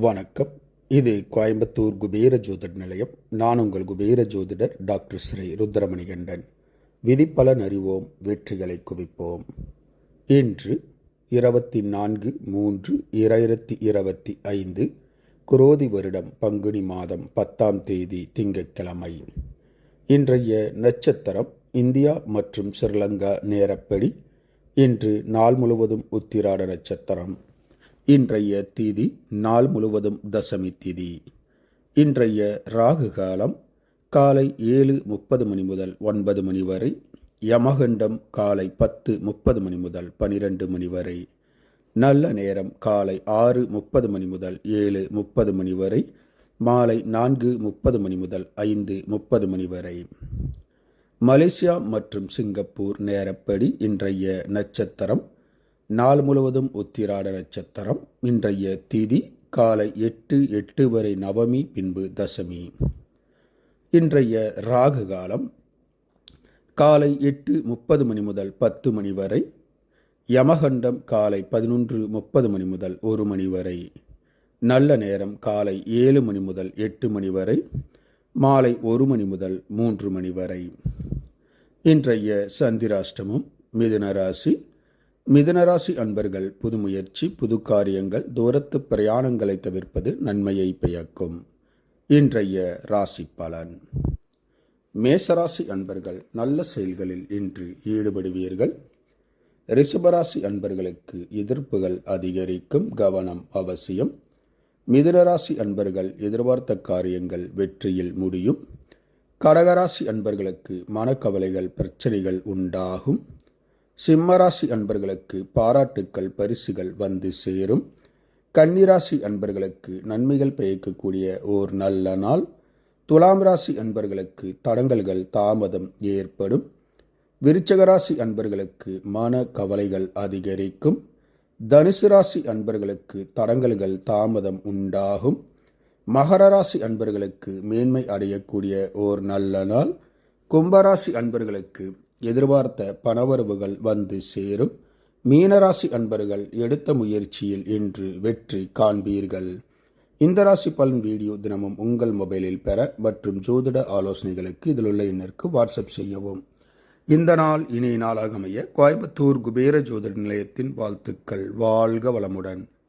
வணக்கம். இது கோயம்புத்தூர் குபேர ஜோதிட நிலையம். நான் உங்கள் குபேர ஜோதிடர் டாக்டர் ஸ்ரீ ருத்ரமணிகண்டன். விதிப்பலன் அறிவோம் வெற்றிகளை குவிப்போம். இன்று இருபத்தி நான்கு மூன்று இரண்டாயிரத்தி இருபத்தி ஐந்து குரோதி வருடம் பங்குனி மாதம் பத்தாம் தேதி திங்கட்கிழமை. இன்றைய நட்சத்திரம் இந்தியா மற்றும் ஸ்ரீலங்கா நேரப்படி இன்று நாள் முழுவதும் உத்திராட நட்சத்திரம். இன்றைய தீதி நாள் முழுவதும் தசமி திதி. இன்றைய ராகு காலம் காலை ஏழு முப்பது மணி முதல் ஒன்பது மணி வரை யமகண்டம் காலை பத்து முப்பது மணி முதல் பனிரெண்டு மணி வரை நல்ல நேரம் காலை ஆறு முப்பது மணி முதல் ஏழு முப்பது மணி வரை மாலை நான்கு முப்பது மணி முதல் ஐந்து முப்பது மணி வரை. மலேசியா மற்றும் சிங்கப்பூர் நேரப்படி இன்றைய நட்சத்திரம் நாள் முழுவதும் உத்திராட நட்சத்திரம் இன்றைய திதி காலை எட்டு எட்டு வரை நவமி பின்பு தசமி. இன்றைய ராகு காலம் காலை எட்டு முப்பது மணி முதல் பத்து மணி வரை யமகண்டம் காலை பதினொன்று முப்பது மணி முதல் ஒரு மணி வரை நல்ல நேரம் காலை ஏழு மணி முதல் எட்டு மணி வரை மாலை ஒரு மணி முதல் மூன்று மணி வரை. இன்றைய சந்திராஷ்டமம் மிதுன ராசி மிதுனராசி அன்பர்கள் புது முயற்சி புது காரியங்கள் தூரத்து பிரயாணங்களை தவிர்ப்பது நன்மையை பயக்கும் இன்றைய ராசி பலன். மேசராசி அன்பர்கள் நல்ல செயல்களில் இன்று ஈடுபடுவீர்கள். ரிஷபராசி அன்பர்களுக்கு எதிர்ப்புகள் அதிகரிக்கும் கவனம் அவசியம். மிதுனராசி அன்பர்கள் எதிர்பார்த்த காரியங்கள் வெற்றியில் முடியும். கடகராசி அன்பர்களுக்கு மனக்கவலைகள் பிரச்சனைகள் உண்டாகும். சிம்மராசி அன்பர்களுக்கு பாராட்டுக்கள் பரிசுகள் வந்து சேரும். கன்னிராசி அன்பர்களுக்கு நன்மைகள் பயக்கக்கூடிய ஓர் நல்ல நாள். துலாம் ராசி அன்பர்களுக்கு தடங்கல்கள் தாமதம் ஏற்படும். விருச்சகராசி அன்பர்களுக்கு மன கவலைகள் அதிகரிக்கும். தனுசு ராசி அன்பர்களுக்கு தடங்கல்கள் தாமதம் உண்டாகும். மகர ராசி அன்பர்களுக்கு மேன்மை அடையக்கூடிய ஓர் நல்ல நாள். கும்பராசி அன்பர்களுக்கு எதிர்பார்த்த பணவரவுகள் வந்து சேரும். மீனராசி அன்பர்கள் எடுத்த முயற்சியில் இன்று வெற்றி காண்பீர்கள். இந்த ராசி பலன் வீடியோ தினமும் உங்கள் மொபைலில் பெற மற்றும் ஜோதிட ஆலோசனைகளுக்கு இதில் உள்ள எண்ணிற்கு வாட்ஸ்அப் செய்யவும். இந்த நாள் இனிய நாளாக அமைய கோயம்புத்தூர் குபேர ஜோதிட நிலையத்தின் வாழ்த்துக்கள். வாழ்க வளமுடன்.